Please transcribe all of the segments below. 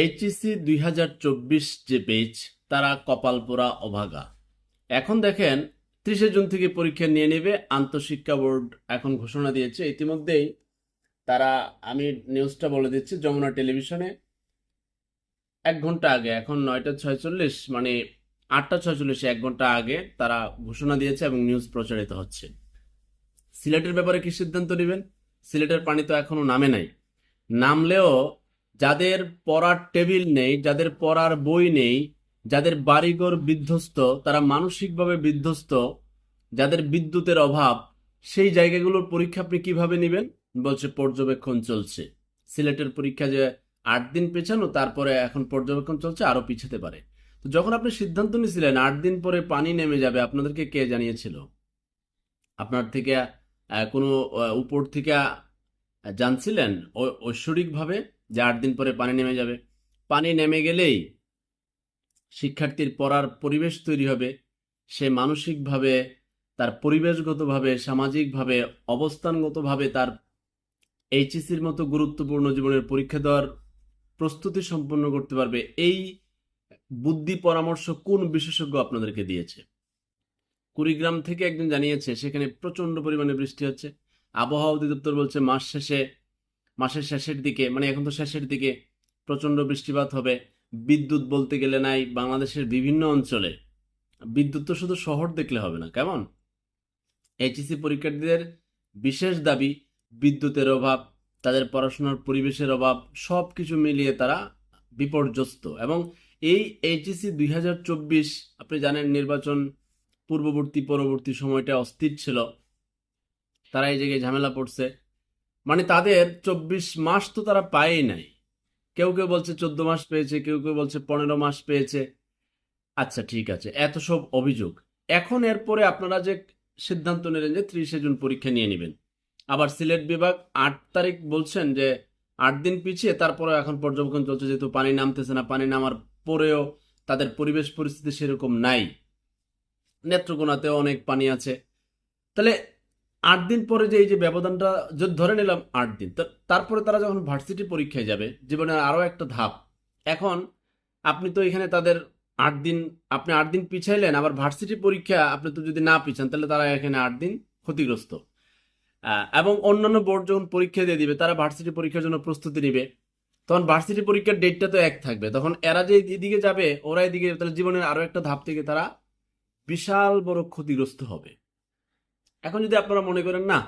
HSC দুই হাজার চব্বিশ যে পেজ তারা কপাল পোড়া অভাগা। এখন দেখেন, ত্রিশে জুন থেকে পরীক্ষা নিয়ে নেবে, আন্তঃশিক্ষা বোর্ড এখন ঘোষণা দিয়েছে। ইতিমধ্যেই তারা, আমি নিউজটা বলে দিচ্ছি, যমুনা টেলিভিশনে এক ঘণ্টা আগে, এখন নয়টা ছয়চল্লিশ মানে আটটা ছয়চল্লিশে এক ঘণ্টা আগে তারা ঘোষণা দিয়েছে এবং নিউজ প্রচারিত হচ্ছে। সিলেটের ব্যাপারে কি সিদ্ধান্ত নেবেন? সিলেটের পানি তো এখনও নামে নাই। নামলেও যাদের পড়ার টেবিল নেই, যাদের পড়ার বই নেই, যাদের বাড়িঘর বিধ্বস্ত, তারা মানসিকভাবে বিধ্বস্ত, যাদের বিদ্যুতের অভাব, সেই জায়গাগুলোর পরীক্ষা আপনি কীভাবে নেবেন? বলছে, পর্যবেক্ষণ চলছে। সিলেটের পরীক্ষা যে আট দিন পেছানো, তারপরে এখন পর্যবেক্ষণ চলছে, আরও পিছাতে পারে। তো যখন আপনি সিদ্ধান্ত নিয়েছিলেন আট দিন পরে পানি নেমে যাবে, আপনাদেরকে কে জানিয়েছিল? আপনার থেকে কোনো উপর থেকে জানছিলেন ঐশ্বরিকভাবে? যে আট দিন পরে পানি নেমে যাবে। পানি নেমে গেলেই শিক্ষার্থীর পড়ার পরিবেশ তৈরি হবে। সে মানসিকভাবে, তার পরিবেশগতভাবে, সামাজিকভাবে, অবস্থানগতভাবে তার এইচএসির মতো গুরুত্বপূর্ণ জীবনের পরীক্ষা দেওয়ার প্রস্তুতি সম্পন্ন করতে পারবে। এই বুদ্ধি পরামর্শ কোন বিশেষজ্ঞ আপনাদেরকে দিয়েছে? কুড়িগ্রাম থেকে একজন জানিয়েছে, সেখানে প্রচণ্ড পরিমাণে বৃষ্টি হচ্ছে। আবহাওয়া অধিদপ্তর বলছে, মাস শেষে মাসের শেষের দিকে মানে এখন তো শেষের দিকে প্রচণ্ড বৃষ্টিপাত হবে। বিদ্যুৎ বলতে গেলে নাই, বাংলাদেশের বিভিন্ন অঞ্চলে। বিদ্যুৎ তো শুধু শহর দেখলে হবে না, কেমন? এইচএসসি পরীক্ষার্থীদের বিশেষ দাবি, বিদ্যুতের অভাব, তাদের পড়াশোনার পরিবেশের অভাব সব কিছু মিলিয়ে তারা বিপর্যস্ত। এবং এই এইচএসসি দুই আপনি জানেন নির্বাচন পূর্ববর্তী পরবর্তী সময়টা অস্থির ছিল। তারা এই জায়গায় ঝামেলা পড়ছে। মানে তাদের চব্বিশ মাস তো তারা পায়ই নাই। কেউ কেউ বলছে চোদ্দ মাস পেয়েছে, কেউ কেউ বলছে পনেরো মাস পেয়েছে। আচ্ছা ঠিক আছে, এত সব অভিযোগ। এখন এরপরে আপনারা যে সিদ্ধান্ত নিলেন যে ত্রিশে জুন পরীক্ষা নিয়ে নেবেন। আবার সিলেট বিভাগ আট তারিখ বলছেন যে আট দিন পিছিয়ে তারপরে এখন পর্যবেক্ষণ চলছে, যেহেতু পানি নামতেছে না, পানি নামার পরেও তাদের পরিবেশ পরিস্থিতি সেরকম নাই। নেত্রকোনাতেও অনেক পানি আছে। তাহলে আট দিন পরে যে এই যে ব্যবধানটা যদি ধরে নিলাম আট দিন। তারপরে তারা যখন ভার্সিটি পরীক্ষায় যাবে জীবনের আরও একটা ধাপ। এখন আপনি তো এখানে তাদের আট দিন, আপনি আট দিন পিছাইলেন, আবার ভার্সিটি পরীক্ষা আপনি তো যদি না পিছান, তাহলে তারা এখানে আট দিন ক্ষতিগ্রস্ত। এবং অন্যান্য বোর্ড যখন পরীক্ষা দিয়ে দিবে, তারা ভার্সিটি পরীক্ষার জন্য প্রস্তুতি নিবে। তখন ভার্সিটি পরীক্ষার ডেটটা তো এক থাকবে। তখন এরা যে এদিকে যাবে, ওরা এদিকে, তাহলে জীবনের আরও একটা ধাপ থেকে তারা বিশাল বড় ক্ষতিগ্রস্ত হবে। এখন যদি আপনারা মনে করেন, না,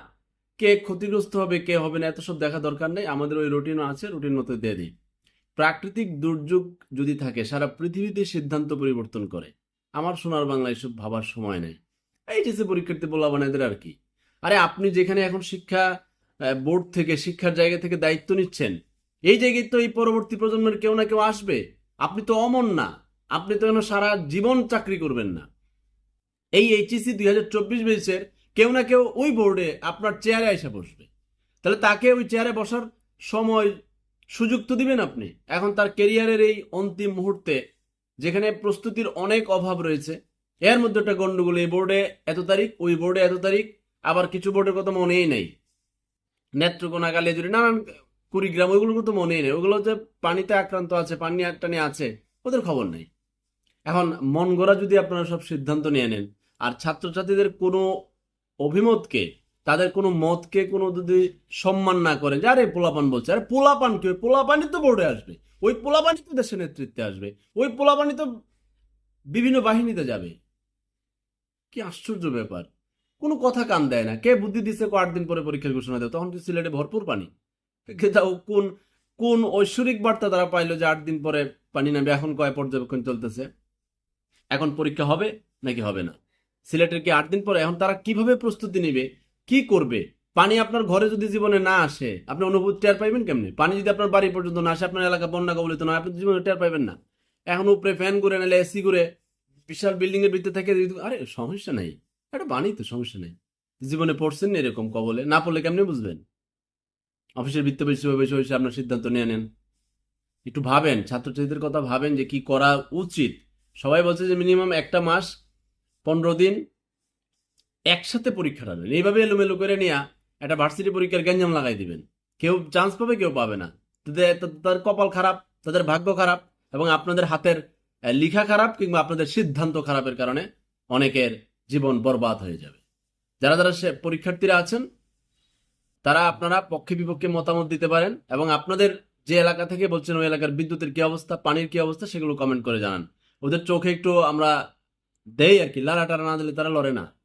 কে ক্ষতিগ্রস্ত হবে, কে হবে না, এত সব দেখা দরকার নেই, আমাদের ওই রুটিনও আছে, রুটিন মতো দিয়ে দিই। প্রাকৃতিক দুর্যোগ যদি থাকে, সারা পৃথিবীতে সিদ্ধান্ত পরিবর্তন করে। আমার সোনার বাংলা এসব ভাবার সময় নেই। এইচএসসি পরীক্ষার্থী বললাম এদের আর কি? আরে, আপনি যেখানে এখন শিক্ষা বোর্ড থেকে, শিক্ষার জায়গা থেকে দায়িত্ব নিচ্ছেন, এই জায়গায় তো এই পরবর্তী প্রজন্মের কেউ না কেউ আসবে। আপনি তো অমন না। আপনি তো এখন সারা জীবন চাকরি করবেন না। এই এইচএসসি দুই হাজার চব্বিশ বেসের কেউ না কেউ ওই বোর্ডে আপনার চেয়ারে এসে বসবে। তাহলে তাকে ওই চেয়ারে বসার সময় সুযোগ তো দিবেন আপনি। এখন তার কেরিয়ারের এই অন্তিম মুহূর্তে যেখানে প্রস্তুতির অনেক অভাব রয়েছে, এর মধ্যে একটা গন্ডগোল, এই বোর্ডে এত তারিখ, ওই বোর্ডে এত তারিখ, আবার কিছু বোর্ডের কথা মনেই নেই। নেত্রকোনা কালিয়াজুড়ি নানান কুড়িগ্রাম, ওইগুলোর তো মনেই নেই। ওগুলো যে পানিতে আক্রান্ত আছে, পানি টানি আছে, ওদের খবর নেই। এখন মন গড়া যদি আপনারা সব সিদ্ধান্ত নিয়ে নেন, আর ছাত্রছাত্রীদের কোনো অভিমতকে, তাদের কোনো মতকে কোনো যদি সম্মান না করে, যে আরে পোলাপান বলছে, আরে পোলাপান কি? পোলাপানি তো বোর্ডে আসবে। ওই পোলাপানি তো দেশের নেতৃত্বে আসবে। ওই পোলাপানি তো বিভিন্ন বাহিনীতে যাবে। কি আশ্চর্য ব্যাপার। কোনো কথা কান দেয় না। কে বুদ্ধি দিচ্ছে কো আট দিন পরে পরীক্ষার ঘোষণা দেয় তখন কি সিলেটে ভরপুর পানি? তাও কোন কোন ঐশ্বরিক বার্তা তারা পাইলো যে আট দিন পরে পানি নামবে? এখন কয় পর্যবেক্ষণ চলতেছে? এখন পরীক্ষা হবে নাকি হবে না? সিলেটের কি আট দিন পরে, এখন তারা কীভাবে প্রস্তুতি নেবে? কি করবে? পানি আপনার ঘরে যদি জীবনে না আসে, আপনি অনুভূতি টের পাইবেন কেমনে? পানি যদি আপনার বাড়ি পর্যন্ত না আসে, আপনার এলাকা বন্যা কবলিত নয়, আপনি জীবনে টের পাইবেন না। এখন উপরে ফ্যান করে নাহলে এসি করে বিশাল বিল্ডিং এর ভিতরে থেকে আরে, সমস্যা নাই। এটা বাণী তো, সমস্যা নেই। জীবনে পড়ছেন না এরকম কবলে, না পড়লে কেমনি বুঝবেন? অফিসের বৃত্ত বেশি বেশি হয়েছে আপনার সিদ্ধান্ত নিয়ে নেন। একটু ভাবেন, ছাত্রছাত্রীদের কথা ভাবেন যে কি করা উচিত। সবাই বলছে যে মিনিমাম একটা মাস পনেরো দিন একসাথে পরীক্ষাটা নেন এইভাবে এলোমেলো করে নিয়ে একটা ভার্সিটি পরীক্ষার গ্যাঞ্জাম লাগাই দিবেন। কেউ চান্স পাবে, কেউ পাবে না। তো দে- তার কপাল খারাপ, তাদের ভাগ্য খারাপ এবং আপনাদের হাতের লিখা খারাপ কিংবা আপনাদের সিদ্ধান্ত খারাপের কারণে অনেকের জীবন বরবাদ হয়ে যাবে। যারা যারা সে পরীক্ষার্থীরা আছেন, তারা আপনারা পক্ষে বিপক্ষে মতামত দিতে পারেন এবং আপনাদের যে এলাকা থেকে বলছেন ওই এলাকার বিদ্যুতের কি অবস্থা, পানির কি অবস্থা, সেগুলো কমেন্ট করে জানান। ওদের চোখে একটু আমরা দেই আর কি লালা টারা তারা লড়ে না।